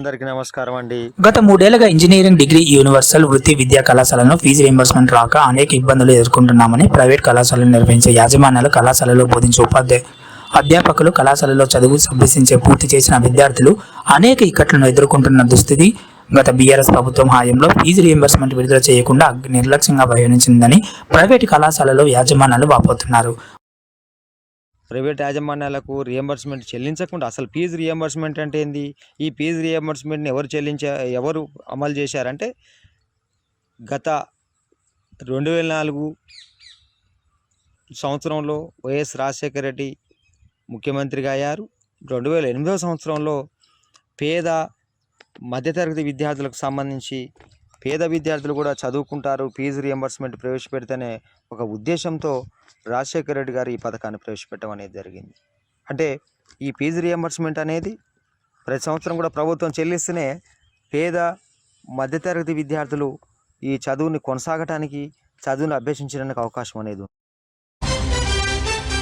అందరికీ నమస్కారం అండి. గత మూడేళ్ళుగా ఇంజనీరింగ్ డిగ్రీ యూనివర్సల్ వృత్తి విద్యా కళాశాలను ఫీజు రీంబర్స్మెంట్ రాక అనేక ఇబ్బందులు ఎదుర్కొంటున్నామని ప్రైవేట్ కళాశాలలు నిర్వహించే యాజమాన్యాలు కళాశాలలో బోధించే ఉపాధ్యాయ అధ్యాపకులు కళాశాలలో చదువు అభ్యసించే పూర్తి చేసిన విద్యార్థులు అనేక ఇక్కట్లను ఎదుర్కొంటున్న దుస్థితి. గత బీఆర్ఎస్ ప్రభుత్వం హాయంలో ఫీజు రీఎంబర్స్మెంట్ విడుదల చేయకుండా నిర్లక్ష్యంగా వ్యవహరించిందని ప్రైవేట్ కళాశాలలో యాజమాన్యాలు వాపోతున్నారు. ప్రైవేట్ యాజమాన్యాలకు రియంబర్స్మెంట్ చెల్లించకుండా అసలు ఫీజు రియంబర్స్మెంట్ అంటే ఏంది? ఈ ఫీజు రియంబర్స్మెంట్ని ఎవరు చెల్లించా ఎవరు అమలు చేశారంటే గత రెండు వేల నాలుగు సంవత్సరంలో వైఎస్ రాజశేఖర రెడ్డి ముఖ్యమంత్రిగా అయ్యారు. రెండు వేల ఎనిమిదవ సంవత్సరంలో పేద మధ్యతరగతి విద్యార్థులకు సంబంధించి పేద విద్యార్థులు కూడా చదువుకుంటారు ఫీజు రియంబర్స్మెంట్ ప్రవేశపెడితేనే ఒక ఉద్దేశంతో రాజశేఖర రెడ్డి గారు ఈ పథకాన్ని ప్రవేశపెట్టడం అనేది జరిగింది. అంటే ఈ ఫీజు రియంబర్స్మెంట్ అనేది ప్రతి సంవత్సరం కూడా ప్రభుత్వం చెల్లిస్తేనే పేద మధ్యతరగతి విద్యార్థులు ఈ చదువుని కొనసాగటానికి చదువును అభ్యసించడానికి అవకాశం అనేది